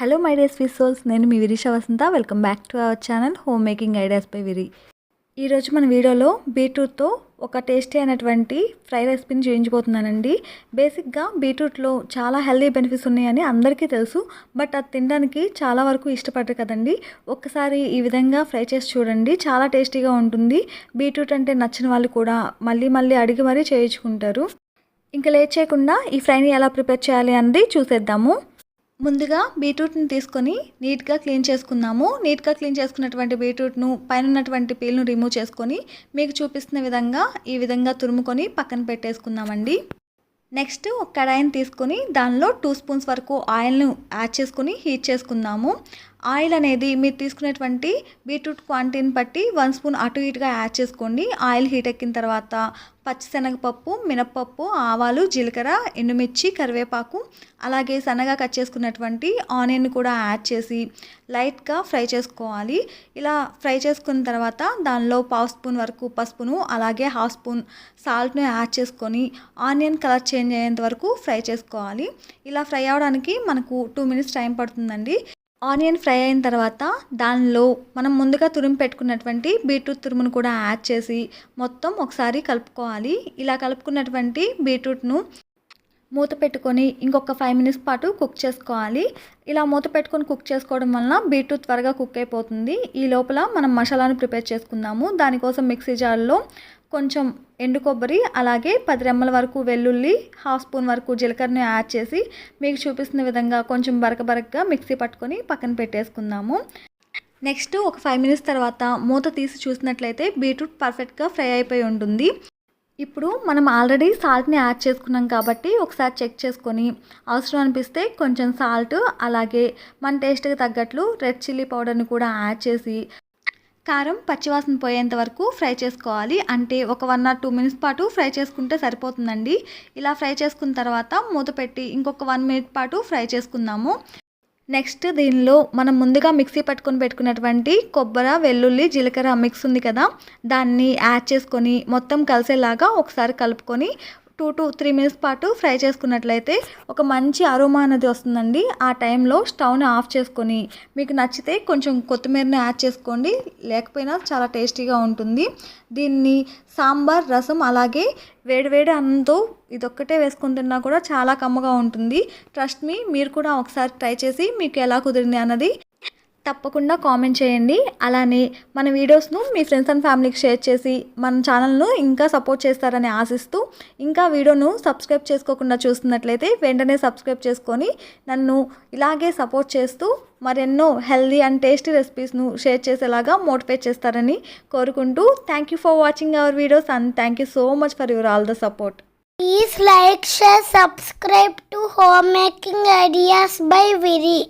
Hello my dears sweet souls నేను మీ Virisha Vasantha. Welcome back to our channel home making ideas by Viri ఈరోజు మన వీడియోలో బీట్రూట్తో ఒక tasty అయినటువంటి ఫ్రై రెసిపీని చూపించబోతున్నానండి. బేసిక్గా బీట్రూట్లో చాలా హెల్దీ బెనిఫిట్స్ ఉన్నాయని అందరికీ తెలుసు బట్ అది తినడానికి చాలా వరకు ఇష్టపడరు కదండి. ఒక్కసారి ఈ విధంగా ఫ్రై చేసి చూడండి. చాలా టేస్టీగా ఉంటుంది. బీట్రూట్ అంటే నచ్చిన వాళ్ళు కూడా మళ్ళీ మళ్ళీ అడిగి మరీ చేయించుకుంటారు. ఇంకా లేట్ చేయకుండా ఈ ఫ్రైని ఎలా ప్రిపేర్ చేయాలి అనేది చూసేద్దాము. ముందుగా బీట్రూట్ని తీసుకొని నీట్గా క్లీన్ చేసుకుందాము. నీట్గా క్లీన్ చేసుకున్నటువంటి బీట్రూట్ను పైన ఉన్నటువంటి పీల్ను రిమూవ్ చేసుకొని మీకు చూపిస్తున్న విధంగా ఈ విధంగా తురుముకొని పక్కన పెట్టేసుకుందామండి. నెక్స్ట్ ఒక కడాయిని తీసుకొని దానిలో టూ స్పూన్స్ వరకు ఆయిల్ను యాడ్ చేసుకొని హీట్ చేసుకుందాము. ఆయిల్ అనేది మీరు తీసుకునేటువంటి బీట్రూట్ క్వాంటిటీని బట్టి వన్ స్పూన్ అటు ఇటుగా యాడ్ చేసుకోండి. ఆయిల్ హీట్ ఎక్కిన తర్వాత పచ్చిశనగపప్పు మినప్పప్పు ఆవాలు జీలకర్ర ఎండుమిర్చి కరివేపాకు అలాగే సన్నగా కట్ చేసుకున్నటువంటి ఆనియన్ కూడా యాడ్ చేసి లైట్గా ఫ్రై చేసుకోవాలి. ఇలా ఫ్రై చేసుకున్న తర్వాత దానిలో పావు స్పూన్ వరకు పసుపును అలాగే హాఫ్ స్పూన్ సాల్ట్ను యాడ్ చేసుకొని ఆనియన్ కలర్ చేంజ్ అయ్యేంత వరకు ఫ్రై చేసుకోవాలి. ఇలా ఫ్రై అవడానికి మనకు టూ మినిట్స్ టైం పడుతుందండి. ఆనియన్ ఫ్రై అయిన తర్వాత దానిలో మనం ముందుగా తురిమి పెట్టుకున్నటువంటి బీట్రూట్ తురుమును కూడా యాడ్ చేసి మొత్తం ఒకసారి కలుపుకోవాలి. ఇలా కలుపుకున్నటువంటి బీట్రూట్ను మూత పెట్టుకొని ఇంకొక ఫైవ్ మినిట్స్ పాటు కుక్ చేసుకోవాలి. ఇలా మూత పెట్టుకొని కుక్ చేసుకోవడం వలన బీట్రూట్ త్వరగా కుక్ అయిపోతుంది. ఈ లోపల మనం మసాలాను ప్రిపేర్ చేసుకుందాము. దానికోసం మిక్సీ జార్లో కొంచెం ఎండు కొబ్బరి అలాగే పది రెమ్మల వరకు వెల్లుల్లి హాఫ్ స్పూన్ వరకు జీలకర్రని యాడ్ చేసి మీకు చూపిస్తున్న విధంగా కొంచెం బరక బరకగా మిక్సీ పట్టుకొని పక్కన పెట్టేసుకుందాము. నెక్స్ట్ ఒక ఫైవ్ మినిట్స్ తర్వాత మూత తీసి చూసినట్లయితే బీట్రూట్ పర్ఫెక్ట్గా ఫ్రై అయిపోయి ఉంటుంది. ఇప్పుడు మనం ఆల్రెడీ సాల్ట్ని యాడ్ చేసుకున్నాం కాబట్టి ఒకసారి చెక్ చేసుకొని అవసరం అనిపిస్తే కొంచెం సాల్ట్ అలాగే మన టేస్ట్కి తగ్గట్లు రెడ్ చిల్లీ పౌడర్ని కూడా యాడ్ చేసి కారం పచ్చివాసన పోయేంత వరకు ఫ్రై చేసుకోవాలి. అంటే ఒక వన్ ఆర్ టూ మినిట్స్ పాటు ఫ్రై చేసుకుంటే సరిపోతుందండి. ఇలా ఫ్రై చేసుకున్న తర్వాత మూత పెట్టి ఇంకొక వన్ మినిట్ పాటు ఫ్రై చేసుకుందాము. నెక్స్ట్ దీనిలో మనం ముందుగా మిక్సీ పట్టుకొని పెట్టుకున్నటువంటి కొబ్బరి వెల్లుల్లి జీలకర్ర మిక్స్ ఉంది కదా. దాన్ని యాడ్ చేసుకొని మొత్తం కలిసేలాగా ఒకసారి కలుపుకొని టూ టు త్రీ మినిట్స్ పాటు ఫ్రై చేసుకున్నట్లయితే ఒక మంచి అరోమా అనేది వస్తుందండి. ఆ టైంలో స్టవ్ని ఆఫ్ చేసుకొని మీకు నచ్చితే కొంచెం కొత్తిమీరని యాడ్ చేసుకోండి. లేకపోయినా చాలా టేస్టీగా ఉంటుంది. దీన్ని సాంబార్ రసం అలాగే వేడివేడి అన్నంతో ఇదొక్కటే వేసుకొని తిన్నా కూడా చాలా కమ్మగా ఉంటుంది. ట్రస్ట్ మీ మీరు కూడా ఒకసారి ట్రై చేసి మీకు ఎలా కుదిరింది అన్నది తప్పకుండా కామెంట్ చేయండి అలానే మన వీడియోస్ను మీ ఫ్రెండ్స్ అండ్ ఫ్యామిలీకి షేర్ చేసి మన ఛానల్ను ఇంకా సపోర్ట్ చేస్తారని ఆశిస్తూ ఇంకా వీడియోను సబ్స్క్రైబ్ చేసుకోకుండా చూస్తున్నట్లయితే వెంటనే సబ్స్క్రైబ్ చేసుకొని నన్ను ఇలాగే సపోర్ట్ చేస్తూ మరెన్నో హెల్దీ అండ్ టేస్టీ రెసిపీస్ను షేర్ చేసేలాగా మోటివేట్ చేస్తారని కోరుకుంటూ thank you for watching our videos and thank you so much for your all the support Please like, share, subscribe to Homemaking Ideas by Viri.